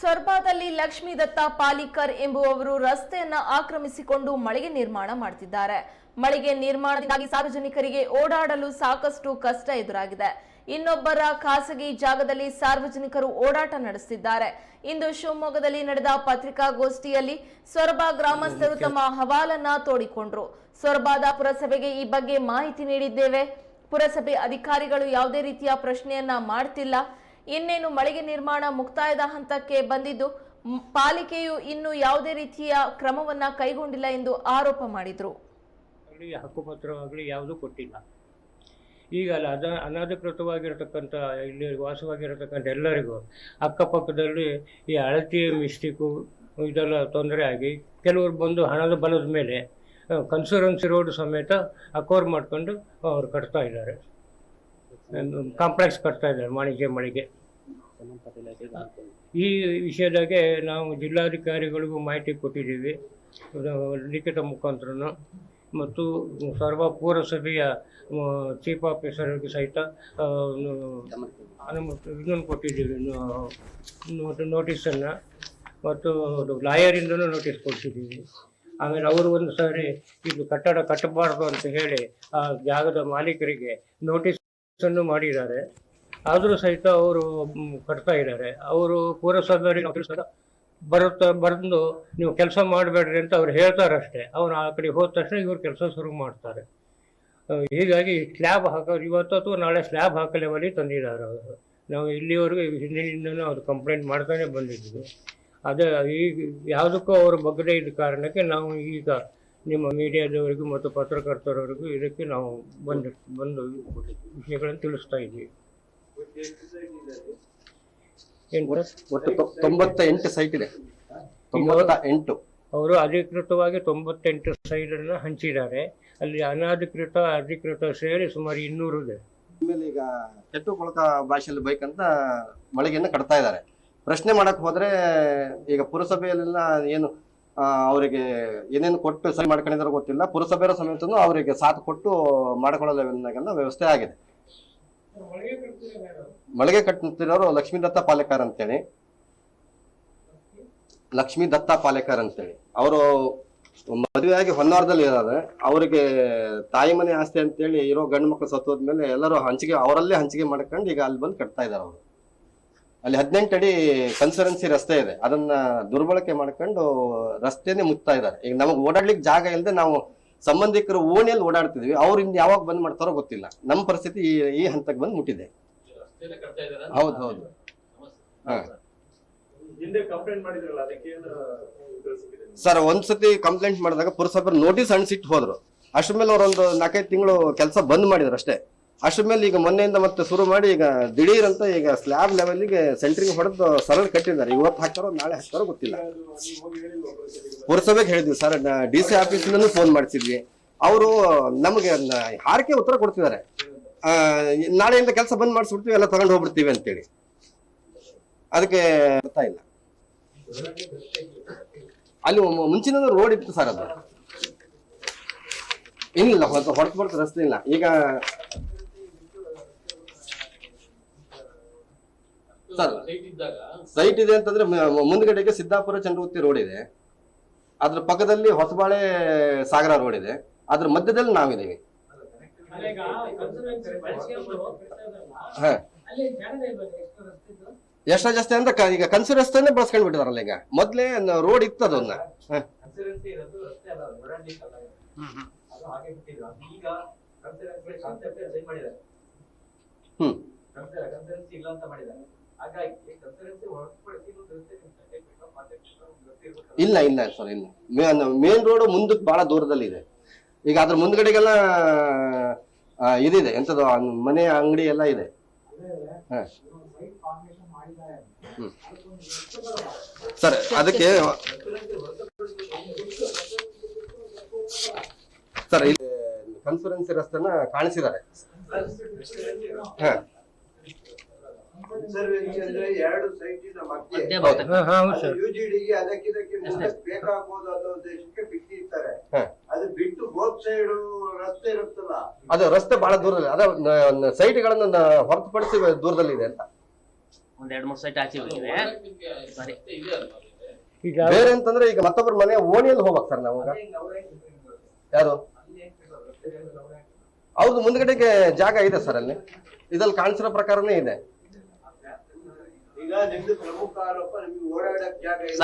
ಸೊರ್ಬಾದಲ್ಲಿ ಲಕ್ಷ್ಮೀ ದತ್ತ ಪಾಲಿಕರ್ ಎಂಬುವವರು ರಸ್ತೆಯನ್ನ ಆಕ್ರಮಿಸಿಕೊಂಡು ಮಳಿಗೆ ನಿರ್ಮಾಣ ಮಾಡ್ತಿದ್ದಾರೆ. ಮಳಿಗೆ ನಿರ್ಮಾಣದಿಂದಾಗಿ ಸಾರ್ವಜನಿಕರಿಗೆ ಓಡಾಡಲು ಸಾಕಷ್ಟು ಕಷ್ಟ ಎದುರಾಗಿದೆ. ಇನ್ನೊಬ್ಬರ ಖಾಸಗಿ ಜಾಗದಲ್ಲಿ ಸಾರ್ವಜನಿಕರು ಓಡಾಟ ನಡೆಸುತ್ತಿದ್ದಾರೆ ಇಂದು ಶಿವಮೊಗ್ಗದಲ್ಲಿ ನಡೆದ ಪತ್ರಿಕಾಗೋಷ್ಠಿಯಲ್ಲಿ ಸೊರಬ ಗ್ರಾಮಸ್ಥರು ತಮ್ಮ ಹವಾಲನ್ನ ತೋಡಿಕೊಂಡ್ರು. ಸೊರಬಾದ ಪುರಸಭೆಗೆ ಈ ಬಗ್ಗೆ ಮಾಹಿತಿ ನೀಡಿದ್ದೇವೆ. ಪುರಸಭೆ ಅಧಿಕಾರಿಗಳು ಯಾವುದೇ ರೀತಿಯ ಪ್ರಶ್ನೆಯನ್ನ ಮಾಡ್ತಿಲ್ಲ. ಇನ್ನೇನು ಮಳಿಗೆ ನಿರ್ಮಾಣ ಮುಕ್ತಾಯದ ಹಂತಕ್ಕೆ ಬಂದಿದ್ದು ಪಾಲಿಕೆಯು ಇನ್ನು ಯಾವುದೇ ರೀತಿಯ ಕ್ರಮವನ್ನ ಕೈಗೊಂಡಿಲ್ಲ ಎಂದು ಆರೋಪ ಮಾಡಿದ್ರು. ಹಕ್ಕುಪತ್ರವಾಗಲಿ ಯಾವುದೂ ಕೊಟ್ಟಿಲ್ಲ. ಈಗ ಅದ ಅನಧಿಕೃತವಾಗಿರತಕ್ಕಂಥ ಇಲ್ಲಿ ವಾಸವಾಗಿರತಕ್ಕಂಥ ಎಲ್ಲರಿಗೂ ಅಕ್ಕಪಕ್ಕದಲ್ಲಿ ಈ ಅಳತಿ ಮಿಸ್ಟೇಕು ಇದೆಲ್ಲ ತೊಂದರೆ ಆಗಿ ಕೆಲವರು ಬಂದು ಹಣದ ಬಲದ ಮೇಲೆ ಕನ್ಸೂರೆನ್ಸಿ ರೋಡ್ ಸಮೇತ ಅಕೋರ್ ಮಾಡ್ಕೊಂಡು ಅವ್ರು ಕಟ್ತಾ ಇದ್ದಾರೆ. ಕಾಂಪ್ಲೆಕ್ಸ್ ಕಟ್ತಾ ಇದ್ದಾರೆ ಮಳಿಗೆ ಮಳಿಗೆ. ಈ ವಿಷಯದಾಗೆ ನಾವು ಜಿಲ್ಲಾಧಿಕಾರಿಗಳಿಗೂ ಮಾಹಿತಿ ಕೊಟ್ಟಿದ್ದೀವಿ. ಲಿಖಿತ ಮುಖಾಂತರ ಮತ್ತು ಸರ್ವ ಪುರಸಭೆಯ ಚೀಫ್ ಆಫೀಸರ್ಗೆ ಸಹಿತ ಇದನ್ನು ಕೊಟ್ಟಿದ್ದೀವಿ. ನೋಟಿಸನ್ನು. ಮತ್ತು ಲಾಯರಿಂದನೂ ನೋಟಿಸ್ ಕೊಟ್ಟಿದ್ದೀವಿ. ಆಮೇಲೆ ಅವರು ಒಂದು ಸಾರಿ ಇದು ಕಟ್ಟಡ ಕಟ್ಟಬಾರ್ದು ಅಂತ ಹೇಳಿ, ಆ ಜಾಗದ ಮಾಲೀಕರಿಗೆ ನೋಟಿಸನ್ನು ಮಾಡಿದ್ದಾರೆ. ಆದರೂ ಸಹಿತ ಅವರು ಕಟ್ತಾ ಇದ್ದಾರೆ. ಅವರು ಪುರಸಭೆಯವರಿಗೆ ನಾವು ಸಹ ಬರುತ್ತಾ ಬಂದು ನೀವು ಕೆಲಸ ಮಾಡಬೇಡ್ರಿ ಅಂತ ಅವ್ರು ಹೇಳ್ತಾರಷ್ಟೇ. ಅವ್ರು ಆ ಕಡೆ ಹೋದ ತಕ್ಷಣ ಇವ್ರು ಕೆಲಸ ಶುರು ಮಾಡ್ತಾರೆ. ಹೀಗಾಗಿ ಸ್ಲ್ಯಾಬ್ ಹಾಕೋ ಇವತ್ತು ಅಥವಾ ನಾಳೆ ಸ್ಲ್ಯಾಬ್ ಹಾಕಲೇ ಲೆವೆಲಿಗೆ ತಂದಿದ್ದಾರೆ ಅವರು. ನಾವು ಇಲ್ಲಿವರೆಗೂ ಹಿಂದಿನಿಂದಲೂ ಅವ್ರು ಕಂಪ್ಲೇಂಟ್ ಮಾಡ್ತಾನೆ ಬಂದಿದ್ದೀವಿ ಅದೇ ಈಗ ಯಾವುದಕ್ಕೂ ಅವರು ಬಗ್ಗದೇ ಇದ್ದ ಕಾರಣಕ್ಕೆ ನಾವು ಈಗ ನಿಮ್ಮ ಮೀಡಿಯಾದವರಿಗೂ ಮತ್ತು ಪತ್ರಕರ್ತರವರಿಗೂ ಇದಕ್ಕೆ ನಾವು ಬಂದು ಬಂದು ವಿಷಯಗಳನ್ನು ತಿಳಿಸ್ತಾ ಇದ್ದೀವಿ? ಒಟ್ಟು ತೊಂಬತ್ತ ಎಂಟು ಸೈಟ್ ಇದೆ. ತೊಂಬತ್ತ ಎಂಟು ಅವರು ಅಧಿಕೃತವಾಗಿ ತೊಂಬತ್ತೆಂಟು ಸೈಡನ್ನು ಹಂಚಿದ್ದಾರೆ. ಅಲ್ಲಿ ಅನಧಿಕೃತ ಅಧಿಕೃತ ಸೇರಿ ಸುಮಾರು ಇನ್ನೂರು ಇದೆ. ಆಮೇಲೆ ಈಗ ಕೆಟ್ಟು ಕೊಳಕ ಭಾಷೆಯಲ್ಲಿ ಅಂತ ಮಳಿಗೆಯನ್ನು ಕಟ್ತಾ ಇದ್ದಾರೆ. ಪ್ರಶ್ನೆ ಮಾಡಕ್ ಹೋದ್ರೆ ಈಗ ಪುರಸಭೆಯಲ್ಲೆಲ್ಲ ಏನು ಅವರಿಗೆ ಏನೇನು ಕೊಟ್ಟು ಸರಿ ಮಾಡ್ಕೊಂಡಿದಾರೋ ಗೊತ್ತಿಲ್ಲ. ಪುರಸಭೆಯ ಸಮೇತನು ಅವರಿಗೆ ಸಾಥ್ ಕೊಟ್ಟು ಮಾಡ್ಕೊಳ್ಳೋ ಲೆವೆಲ್ನಾಗೆಲ್ಲ ವ್ಯವಸ್ಥೆ ಆಗಿದೆ. ಮಳಿಗೆ ಕಟ್ಟುತ್ತಿರೋರು ಲಕ್ಷ್ಮೀ ದತ್ತ ಪಾಲೇಕರ್ ಅಂತೇಳಿ. ಲಕ್ಷ್ಮೀ ದತ್ತ ಪಾಲೇಕರ್ ಅಂತೇಳಿ. ಅವರು ಮದುವೆಯಾಗಿ ಹೊನ್ನಾರದಲ್ಲಿ ಇದ್ದಾರೆ. ಅವರಿಗೆ ತಾಯಿ ಮನೆ ಆಸ್ತಿ ಅಂತೇಳಿ ಇರೋ ಗಂಡು ಮಕ್ಕಳು ಸತ್ತೋದ್ಮೇಲೆ ಎಲ್ಲರೂ ಹಂಚಿಕೆ ಅವರಲ್ಲೇ ಹಂಚಿಕೆ ಮಾಡ್ಕೊಂಡು ಈಗ ಅಲ್ಲಿ ಬಂದು ಕಟ್ತಾ ಇದ್ದಾರೆ ಅವರು. ಅಲ್ಲಿ ಹದಿನೆಂಟು ಅಡಿ ಕನ್ಸರೆನ್ಸಿ ರಸ್ತೆ ಇದೆ. ಅದನ್ನ ದುರ್ಬಳಕೆ ಮಾಡ್ಕೊಂಡು ರಸ್ತೆನೇ ಮುತ್ತಾ ಇದ್ದಾರೆ. ಈಗ ನಮಗೆ ಓಡಾಡ್ಲಿಕ್ಕೆ ಜಾಗ ಇಲ್ಲದೆ ನಾವು ಸಂಬಂಧಿಕರು ಓಣಿಯಲ್ಲಿ ಓಡಾಡ್ತಿದ್ವಿ. ಅವ್ರು ಇನ್ನು ಯಾವಾಗ ಬಂದ್ ಮಾಡ್ತಾರೋ ಗೊತ್ತಿಲ್ಲ. ನಮ್ಮ ಪರಿಸ್ಥಿತಿ ಈ ಈ ಹಂತಕ್ಕೆ ಬಂದು ಮುಟ್ಟಿದೆ. ಹೌದು ಹೌದು. ಹಾ. ಹಿಂದೆ ಕಂಪ್ಲೇಂಟ್ ಮಾಡಿದ್ರಲ್ಲ ಅದಕ್ಕೆ ಏನು ತಿಳಿಸಿದ್ದೀರಿ ಸರ್ ಒಂದ್ಸತಿ ಕಂಪ್ಲೇಂಟ್ ಮಾಡಿದಾಗ ಪುರಸಭೆ ನೋಟಿಸ್ ಅಣಿಸಿಟ್ಟು ಹೋದ್ರು. ಅಷ್ಟ್ರ ಮೇಲೆ ಅವ್ರೊಂದು ನಾಲ್ಕೈದು ತಿಂಗಳು ಕೆಲಸ ಬಂದ್ ಮಾಡಿದ್ರು ಅಷ್ಟೇ. ಅಷ್ಟ್ರ ಮೇಲೆ ಈಗ ಮೊನ್ನೆಯಿಂದ ಮತ್ತೆ ಶುರು ಮಾಡಿ ಈಗ ದಿಢೀರ್ ಅಂತ ಈಗ ಸ್ಲ್ಯಾಬ್ ಲೆವೆಲ್ಗೆ ಸೆಂಟ್ರಿಂಗ್ ಹೊಡೆದು ಸರಳ ಕಟ್ಟಿದ್ದಾರೆ. ಇವತ್ತು ಹಾಕ್ತಾರೋ ನಾಳೆ ಹಾಕ್ತಾರೋ ಗೊತ್ತಿಲ್ಲ. ಪುರಸಭೆಗೆ? ಹೇಳಿದ್ವಿ ಸರ್ ಡಿ ಸಿ ಆಫೀಸ್ನಲ್ಲೂ ಫೋನ್ ಮಾಡಿಸಿದ್ವಿ. ಅವರು ನಮಗೆ ಹಾರಿಕೆ ಉತ್ತರ ಕೊಡ್ತಿದ್ದಾರೆ. ನಾಳೆಯಿಂದ ಕೆಲಸ ಬಂದ್ ಮಾಡಿಸ್ಬಿಡ್ತೀವಿ ಎಲ್ಲ ತಗೊಂಡು ಹೋಗ್ಬಿಡ್ತೀವಿ ಅಂತೇಳಿ. ಅದಕ್ಕೆ ಅರ್ಥ ಇಲ್ಲ. ಅಲ್ಲಿ ಮುಂಚಿನ ರೋಡ್ ಇತ್ತು ಸರ್ ಅದು. ಇಲ್ಲ ಹೊರತು ಹೊರತು ಹೊರತು ರಸ್ತೆ ಇಲ್ಲ. ಈಗ ಸರ್ ಸೈಟ್ ಇದೆ ಅಂತಂದ್ರೆ ಮುಂದ್ಗಡೆಗೆ ಸಿದ್ದಾಪುರ ಚಂದ್ರವತಿ ರೋಡ್ ಇದೆ. ಅದ್ರ ಪಕ್ಕದಲ್ಲಿ ಹೊಸಬಾಳೆ ಸಾಗರ ರೋಡ್ ಇದೆ. ಅದ್ರ ಮಧ್ಯದಲ್ಲಿ ನಾವಿದ್ದೀವಿ. ಎಷ್ಟ ಜಾಸ್ತಿ ಅಂತ ಈಗ ಕನ್ಸು ರಸ್ತೆನೇ ಬಳಸ್ಕೊಂಡ್ ಬಿಟ್ಟಿದಾರಲ್ಲ ಈಗ. ಮೊದ್ಲೇ ರೋಡ್ ಇತ್ತು ಅದನ್ನ. ಹ್ಮ್. ಇಲ್ಲ. ಇಲ್ಲ ಸರ್, ಇಲ್ಲ. ಮೇನ್ ರೋಡ್ ಮುಂದಕ್ಕೆ ಬಹಳ ದೂರದಲ್ಲಿ ಇದೆ. ಈಗ ಅದ್ರ ಮುಂದ್ಗಡೆಗೆಲ್ಲ ಇದಿದೆ. ಎಂತದ ಮನೆ ಅಂಗಡಿ ಎಲ್ಲ ಇದೆ. ಸರ್, ಅದಕ್ಕೆ ಸರ್, ಇಲ್ಲಿ ಕನ್ಸೂರೆನ್ಸಿ ರಸ್ತೆನ ಕಾಣಿಸಿದ್ದಾರೆ. ಹ. ಕನ್ಸರ್ವೆನ್ಸಿ ಅಂದ್ರೆ ಎರಡು ಸೈಟಿನ ಮಧ್ಯೆ. ಹೌದು ಯುಜಿಡಿಗೆ ಅದಕ್ಕಿದಕ್ಕೆ ಬೇಕಾಗ್ಬೋದು ಅನ್ನೋ ಉದ್ದೇಶಕ್ಕೆ ಬಿಟ್ಟಿರ್ತಾರೆ. ಅದು ಬಿಟ್ಟು ಬೋತ್ ಸೈಡ್ ರಸ್ತೆ ಇರುತ್ತಲ್ಲ. ಅದು ರಸ್ತೆ ಬಹಳ ದೂರದಲ್ಲಿ ಅದ ಸೈಟ್ಗಳನ್ನ ಹೊರತುಪಡಿಸಿ ದೂರದಲ್ಲಿ ಇದೆ ಅಂತ. ಒಂದ್ ಎರಡ್ ಮೂರ್ ಸೈಟ್ ಆಚೆ ಹೋಗಿದೆ ಸರಿ. ಈಗ ಬೇರೆ ಅಂತಂದ್ರೆ ಈಗ ಮತ್ತೊಬ್ಬರ ಮನೆ ಓಣಿಯಲ್ಲಿ ಹೋಗ್ಬೇಕು ಸರ್ ನಾವು ಯಾರು? ಅವ್ರದ್ದು ಮುಂದ್ಗಡೆಗೆ ಜಾಗ ಇದೆ ಸರ್ ಅಲ್ಲಿ. ಇದ್ರಲ್ಲಿ ಕಾಣಿಸಿರೋ ಪ್ರಕಾರನೇ ಇದೆ. ಈಗ ನಿಮ್ದು ಪ್ರಮುಖ ಆರೋಪ ನಿಮ್ಗೆ ಓಡಾಡಕ್ ಜಾಗ ಇಲ್ಲ.